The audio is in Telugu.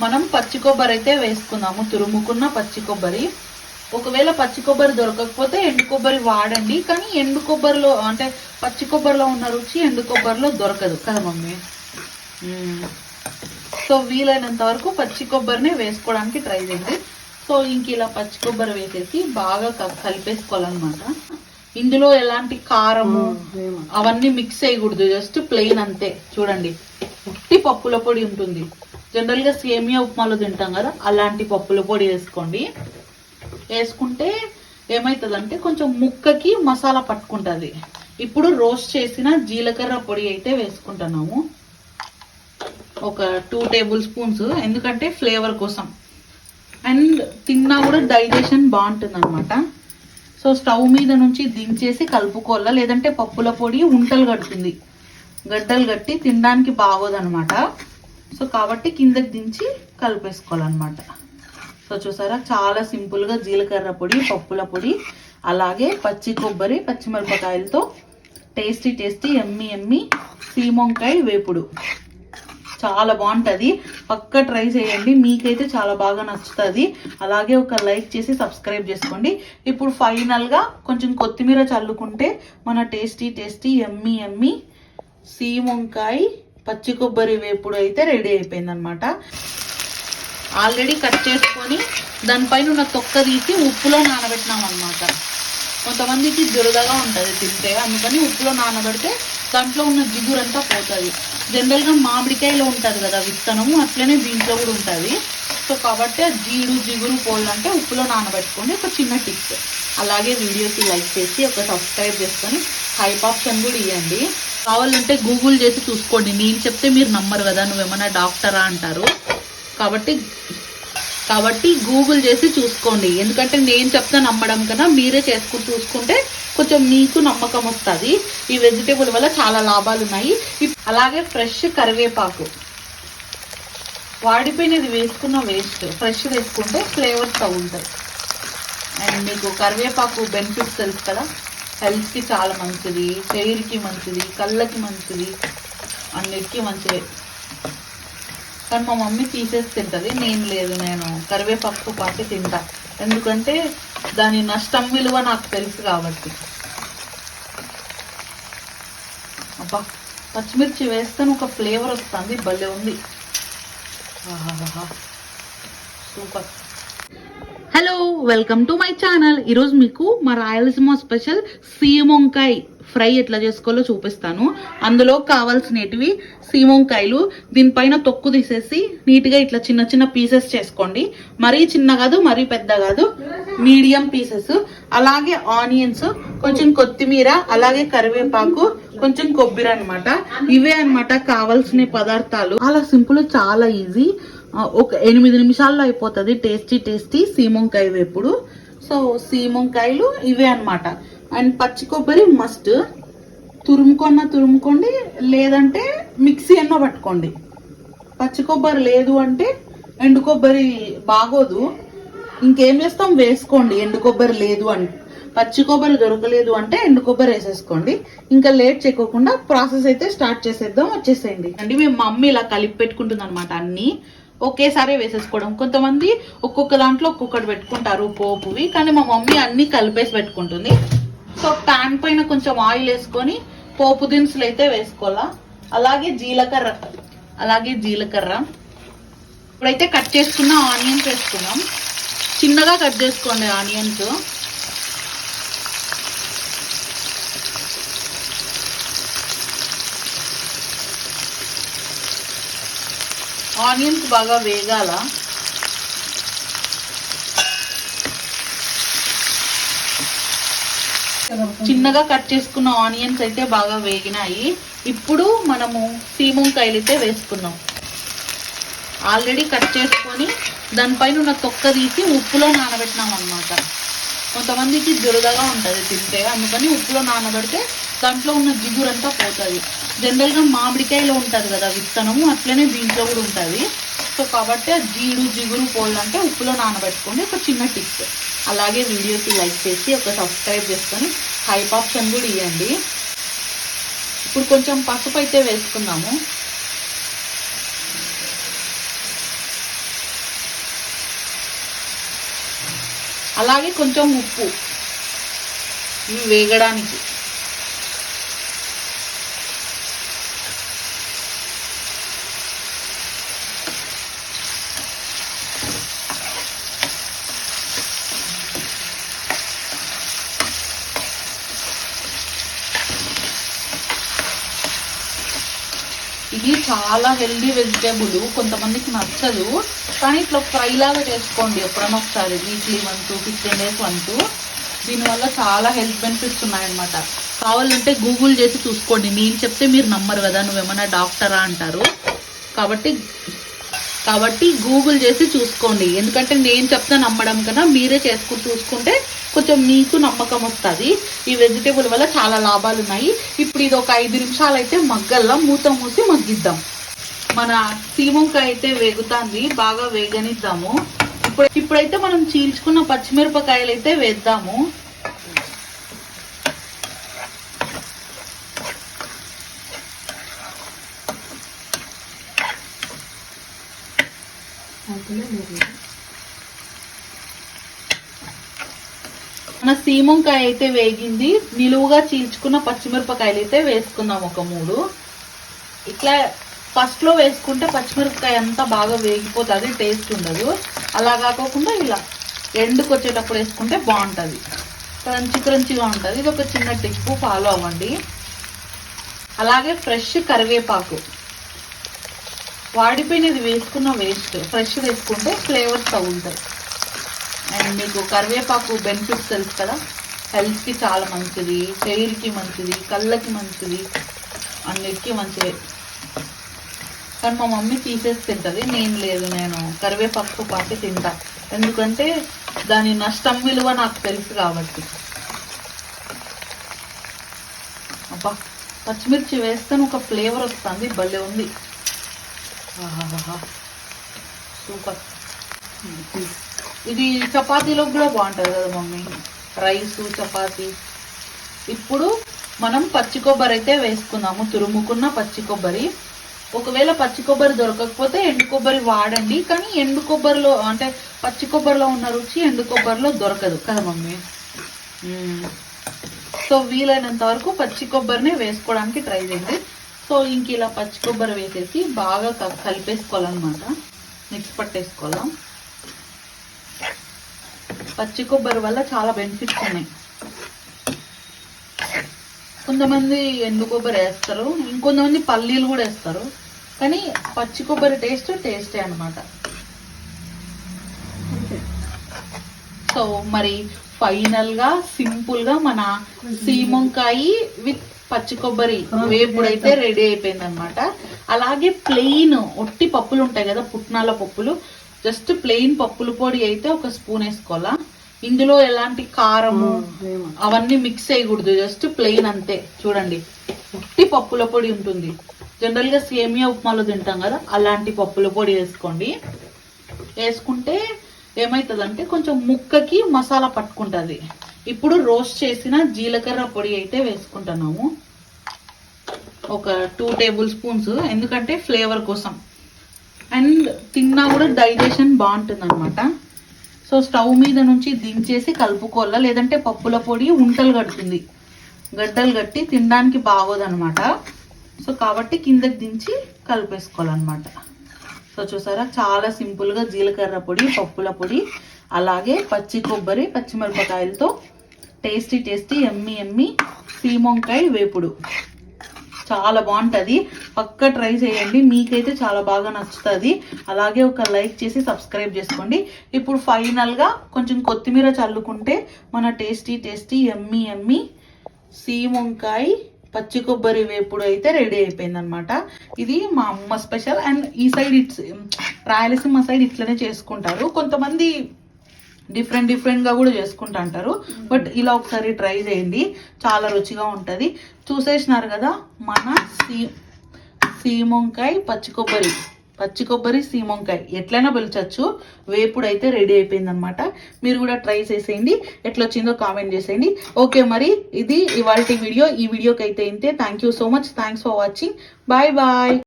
మనం పచ్చి కొబ్బరి అయితే వేసుకుందాము తురుముకున్న పచ్చి కొబ్బరి. ఒకవేళ పచ్చి కొబ్బరి దొరకకపోతే ఎండు కొబ్బరి వాడండి కానీ ఎండు కొబ్బరిలో అంటే పచ్చి కొబ్బరిలో ఉన్న రుచి ఎండు కొబ్బరిలో దొరకదు కదా మమ్మీ? మ్మ్. సో వీలైనంత వరకు పచ్చి కొబ్బరిని వేసుకోవడానికి ట్రై చేయండి. సో ఇంక ఇలా పచ్చి కొబ్బరి వేసేసి బాగా కలిపేసుకోవాలన్నమాట. ఇందులో ఎలాంటి కారము అవన్నీ మిక్స్ చేయకూడదు జస్ట్ ప్లెయిన్ అంతే. చూడండి ఉట్టి పప్పుల పొడి ఉంటుంది. జనరల్గా సేమియా ఉప్మాలో తింటాం కదా అలాంటి పప్పుల పొడి వేసుకోండి. వేసుకుంటే ఏమవుతుందంటే కొంచెం ముక్కకి మసాలా పట్టుకుంటుంది. ఇప్పుడు రోస్ట్ చేసిన జీలకర్ర పొడి అయితే వేసుకుంటున్నాము. ఒక టూ టేబుల్ స్పూన్స్ ఎందుకంటే ఫ్లేవర్ కోసం. అండ్ తిన్నా కూడా డైజెషన్ బాగుంటుంది అనమాట సో స్టవ్ మీద నుంచి దించేసి కలుపుకోవాలా లేదంటే పప్పుల పొడి ఉంటలు కడుతుంది. గడ్డలు కట్టి తినడానికి బాగోదనమాట సో కాబట్టి కిందకి దించి కలిపేసుకోవాలన్నమాట. సో చూసారా? చాలా సింపుల్గా జీలకర్ర పొడి పప్పుల పొడి అలాగే పచ్చి కొబ్బరి పచ్చిమిరపకాయలతో టేస్టీ టేస్టీ ఎమ్మి ఎమ్మి సీమొంకాయ వేపుడు. చాలా బాగుంటుంది. పక్క ట్రై చేయండి. మీకైతే చాలా బాగా నచ్చుతుంది. అలాగే ఒక లైక్ చేసి సబ్స్క్రైబ్ చేసుకోండి. ఇప్పుడు ఫైనల్గా కొంచెం కొత్తిమీర చల్లుకుంటే మన టేస్టీ టేస్టీ ఎమ్మి ఎమ్మి సీమొంకాయ పచ్చి కొబ్బరి వేపుడు అయితే రెడీ అయిపోయిందనమాట ఆల్రెడీ కట్ చేసుకొని దానిపైన ఉన్న తొక్క తీసి ఉప్పులో నానబెట్టినాం అనమాట కొంతమందికి దురదగా ఉంటుంది తింటే అందుకని ఉప్పులో నానబెడితే దాంట్లో ఉన్న జిగురంతా పోతుంది. జనరల్గా మామిడికాయలో ఉంటుంది కదా విత్తనము అట్లనే దీంట్లో కూడా ఉంటుంది. సో కాబట్టి ఆ జీడు జిగురు పోలంటే ఉప్పులో నానబెట్టుకోండి ఒక చిన్న టిప్. అలాగే వీడియోకి లైక్ చేసి ఒక సబ్స్క్రైబ్ చేసుకొని హైప్ ఆప్షన్ కూడా ఇవ్వండి కావాలంటే గూగుల్ చేసి చూసుకోండి. నేను చెప్తే మీరు నమ్మరు కదా నువ్వేమన్నా డాక్టరా అంటారు. కాబట్టి కాబట్టి గూగుల్ చేసి చూసుకోండి. ఎందుకంటే నేను చెప్తే నమ్మడం కన్నా మీరే చేసుకుని చూసుకుంటే కొంచెం మీకు నమ్మకం వస్తుంది. ఈ వెజిటేబుల్ వల్ల చాలా లాభాలు ఉన్నాయి అలాగే ఫ్రెష్ కరివేపాకు. వాడిపోయినది వేసుకున్న వేస్ట్ ఫ్రెష్ వేసుకుంటే ఫ్లేవర్స్ ఉంటాయి అండ్ మీకు కరివేపాకు బెనిఫిట్స్ తెలుసు కదా? హెల్త్కి చాలా మంచిది హెయిర్కి మంచిది కళ్ళకి మంచిది అన్నిటికీ మంచిది. కానీ మా మమ్మీ తీసేసి తింటుంది నేను లేదు నేను. కరివేపప్పు పాటు తింటా. ఎందుకంటే దాని నష్టం విలువ నాకు తెలుసు కాబట్టి. అబ్బా పచ్చిమిర్చి వేస్తే ఒక ఫ్లేవర్ వస్తుంది భలే ఉంది. Super. Hello welcome to my channel ఈరోజు మీకు మా రాయలసీమ స్పెషల్ సీమొంకాయ ఫ్రై ఎట్లా చేసుకోవాలో చూపిస్తాను. అందులో కావాల్సినటివి సీమొంకాయలు దీనిపైన తొక్కు తీసేసి నీట్గా ఇట్లా చిన్న చిన్న పీసెస్ చేసుకోండి. మరీ చిన్న కాదు మరీ పెద్ద కాదు మీడియం పీసెస్ అలాగే ఆనియన్స్ కొంచెం కొత్తిమీర అలాగే కరివేపాకు కొంచెం కొబ్బరి అనమాట ఇవే అన్నమాట కావాల్సిన పదార్థాలు. చాలా సింపుల్ చాలా ఈజీ ఒక ఎనిమిది నిమిషాల్లో అయిపోతుంది. టేస్టీ టేస్టీ సీమంకాయ వేపుడు. సో సీమంకాయలు ఇవే అనమాట అండ్ పచ్చి కొబ్బరి మస్ట్ తురుముకొన్న తురుముకోండి. లేదంటే మిక్సీ అన్న పట్టుకోండి. పచ్చి కొబ్బరి లేదు అంటే ఎండు కొబ్బరి బాగోదు. ఇంకేం చేస్తాం? వేసుకోండి. ఎండు కొబ్బరి లేదు అని పచ్చి కొబ్బరి దొరకలేదు అంటే ఎండు కొబ్బరి వేసేసుకోండి. ఇంకా లేట్ చేయకోకుండా ప్రాసెస్ అయితే స్టార్ట్ చేసేద్దాం. వచ్చేసేయండి. అంటే మేము మమ్మీ ఇలా కలిపి పెట్టుకుంటుంది అనమాట అన్నీ. ఒకేసారి వేసేసుకోవడం. కొంతమంది ఒక్కొక్క దాంట్లో ఒక్కొక్కటి పెట్టుకుంటారు పోపువి కానీ మా మమ్మీ అన్ని కలిపేసి పెట్టుకుంటుంది. సో ప్యాన్ పైన కొంచెం ఆయిల్ వేసుకొని పోపు దినుసులు అయితే వేసుకోవాలా? అలాగే జీలకర్ర అలాగే జీలకర్ర. ఇప్పుడైతే కట్ చేసుకున్న ఆనియన్స్ వేసుకున్నాం చిన్నగా కట్ చేసుకోండి ఆనియన్స్. ఆనియన్స్ బాగా వేగాల. చిన్నగా కట్ చేసుకున్న ఆనియన్స్ అయితే బాగా వేగినాయి. ఇప్పుడు మనము సీమంకాయలు అయితే వేసుకున్నాం ఆల్రెడీ కట్ చేసుకొని దానిపైన ఉన్న తొక్క తీసి ఉప్పులో నానబెట్టినాం అనమాట కొంతమందికి దురదగా ఉంటుంది తింటే అందుకని ఉప్పులో నానబెడితే దాంట్లో ఉన్న జిగురంతా పోతుంది. జనరల్గా మామిడికాయలో ఉంటుంది కదా విత్తనము అట్లనే దీంట్లో కూడా ఉంటుంది. సో కాబట్టి ఆ జీడు జిగురు పోలంటే ఉప్పులో నానబెట్టుకోండి. ఒక చిన్న టిప్స్. అలాగే వీడియోకి లైక్ చేసి ఒక సబ్స్క్రైబ్ చేసుకొని హైప్ ఆప్షన్ కూడా ఇవ్వండి ఇప్పుడు కొంచెం పసుపు అయితే వేసుకుందాము. అలాగే కొంచెం ఉప్పు. ఇవి వేగడానికి. ఇది చాలా హెల్దీ వెజిటేబుల్ కొంతమందికి నచ్చదు. కానీ ఇట్లా ఫ్రై లాగా చేసుకోండి ఎప్పుడైనా ఒకసారి weekly one two fifteen days one two దీనివల్ల చాలా హెల్త్ బెనిఫిట్స్ ఉన్నాయన్నమాట. కావాలంటే గూగుల్ చేసి చూసుకోండి. నేను చెప్తే మీరు నమ్మరు కదా నువ్వేమన్నా డాక్టరా అంటారు. కాబట్టి కాబట్టి గూగుల్ చేసి చూసుకోండి. ఎందుకంటే నేను చెప్తే నమ్మడం కన్నా మీరే చేసుకుని చూసుకుంటే కొంచెం మీకు నమ్మకం వస్తుంది. ఈ వెజిటేబుల్ వల్ల చాలా లాభాలు ఉన్నాయి ఇప్పుడు ఇది ఒక ఐదు నిమిషాలు అయితే మగ్గల్లా మూత మూసి మగ్గిద్దాం. మన సీమంకాయ అయితే వేగుతుంది బాగా వేగనిద్దాము. ఇప్పుడు ఇప్పుడైతే మనం చీల్చుకున్న పచ్చిమిరపకాయలు అయితే వేద్దాము మన సీమంకాయ అయితే వేగింది. నిలువుగా చీల్చుకున్న పచ్చిమిరపకాయలు అయితే వేసుకుందాం ఒక మూడు. ఇట్లా ఫస్ట్లో వేసుకుంటే పచ్చిమిరపకాయ అంతా బాగా వేగిపోతుంది టేస్ట్ ఉండదు. అలా కాకోకుండా ఇలా ఎండుకు వచ్చేటప్పుడు వేసుకుంటే బాగుంటుంది. క్రంచి క్రంచిగా ఉంటుంది. ఇది ఒక చిన్న టిప్ ఫాలో అవ్వండి. అలాగే ఫ్రెష్ కరివేపాకు. వాడిపోయినది వేసుకున్న వేస్ట్ ఫ్రెష్ వేసుకుంటే ఫ్లేవర్స్ తగులుతాయి అండ్ మీకు కరివేపాకు బెనిఫిట్స్ తెలుసు కదా? హెల్త్కి చాలా మంచిది హెయిర్కి మంచిది కళ్ళకి మంచిది అన్నిటికీ మంచిది. కానీ మా మమ్మీ తీసేసి తింటుంది నేను లేదు నేను కరివేపాకు పాటు తింటా. ఎందుకంటే దాని నష్టం విలువ నాకు తెలుసు కాబట్టి. అబ్బా పచ్చిమిర్చి వేస్తే ఒక ఫ్లేవర్ వస్తుంది భలే ఉంది. ఆహాహాహా. సూపర్. ఇది చపాతీలో కూడా బాగుంటుంది కదా మమ్మీ? రైస్ చపాతీ. ఇప్పుడు మనం పచ్చి కొబ్బరి అయితే వేసుకుందాము. తురుముకున్న పచ్చి కొబ్బరి. ఒకవేళ పచ్చి కొబ్బరి దొరకకపోతే ఎండు కొబ్బరి వాడండి. కానీ ఎండు కొబ్బరిలో అంటే పచ్చి కొబ్బరిలో ఉన్న రుచి ఎండు కొబ్బరిలో దొరకదు కదా మమ్మీ? సో వీలైనంత వరకు పచ్చి కొబ్బరిని వేసుకోవడానికి ట్రై చేయండి. సో ఇంక ఇలా పచ్చి కొబ్బరి వేసేసి బాగా క- కలిపేసుకోవాలన్నమాట. మిక్స్ పట్టేసుకోవాలి? పచ్చి కొబ్బరి వల్ల చాలా బెనిఫిట్స్ ఉన్నాయి. కొంతమంది ఎండు కొబ్బరి వేస్తారు ఇంకొంతమంది పల్లీలు కూడా వేస్తారు. కానీ పచ్చి కొబ్బరి టేస్ట్ టేస్టే అన్నమాట. సో మరి ఫైనల్గా సింపుల్గా మన సీమంకాయ విత్ పచ్చి కొబ్బరి వేపుడైతే రెడీ అయిపోయింది అనమాట అలాగే ప్లెయిన్ ఒట్టి పప్పులు ఉంటాయి కదా పుట్నాల పప్పులు. జస్ట్ ప్లెయిన్ పప్పుల పొడి అయితే ఒక స్పూన్ వేసుకోవాలా? ఇందులో ఎలాంటి కారము అవన్నీ మిక్స్ చేయకూడదు జస్ట్ ప్లెయిన్ అంతే. చూడండి ఉట్టి పప్పుల పొడి ఉంటుంది. జనరల్గా సేమియా ఉప్మాలో తింటాం కదా అలాంటి పప్పుల పొడి వేసుకోండి. వేసుకుంటే ఏమవుతుందంటే కొంచెం ముక్కకి మసాలా పట్టుకుంటుంది. ఇప్పుడు రోస్ట్ చేసిన జీలకర్ర పొడి అయితే వేసుకుంటున్నాము. ఒక టూ టేబుల్ స్పూన్స్ ఎందుకంటే ఫ్లేవర్ కోసం. అండ్ తిన్నా కూడా డైజెషన్ బాగుంటుంది అనమాట సో స్టవ్ మీద నుంచి దించేసి కలుపుకోవాలా? లేదంటే పప్పుల పొడి ఉంటలు కడుతుంది. గడ్డలు కట్టి తినడానికి బాగోదనమాట సో కాబట్టి కిందకి దించి కలిపేసుకోవాలన్నమాట. సో చూసారా? చాలా సింపుల్గా జీలకర్ర పొడి పప్పుల పొడి అలాగే పచ్చి కొబ్బరి పచ్చిమిరపకాయలతో టేస్టీ టేస్టీ ఎమ్మి ఎమ్మి సీమొంకాయ వేపుడు. చాలా బాగుంటుంది. పక్క ట్రై చేయండి. మీకైతే చాలా బాగా నచ్చుతుంది. అలాగే ఒక లైక్ చేసి సబ్స్క్రైబ్ చేసుకోండి. ఇప్పుడు ఫైనల్గా కొంచెం కొత్తిమీర చల్లుకుంటే మన టేస్టీ టేస్టీ ఎమ్మి ఎమ్మి సీమంకాయ పచ్చి కొబ్బరి వేపుడు అయితే రెడీ అయిపోయిందనమాట ఇది మా అమ్మ స్పెషల్. అండ్ ఈ సైడ్ ఇట్స్ రాయలసీమ సైడ్ ఇట్లనే చేసుకుంటారు. కొంతమంది డిఫరెంట్ డిఫరెంట్గా కూడా చేసుకుంటా అంటారు. బట్ ఇలా ఒకసారి ట్రై చేయండి. చాలా రుచిగా ఉంటుంది. చూసేసినారు కదా మన సీ సీమంకాయ పచ్చి కొబ్బరి. పచ్చి కొబ్బరి సీమంకాయ. ఎట్లయినా పిలిచచ్చు. వేపుడు అయితే రెడీ అయిపోయింది అనమాట మీరు కూడా ట్రై చేసేయండి. ఎట్లా వచ్చిందో కామెంట్ చేసేయండి. ఓకే మరి ఇది ఇవాళ వీడియో ఈ వీడియోకి అయితే ఇంతే. Thank you so much thanks for watching bye bye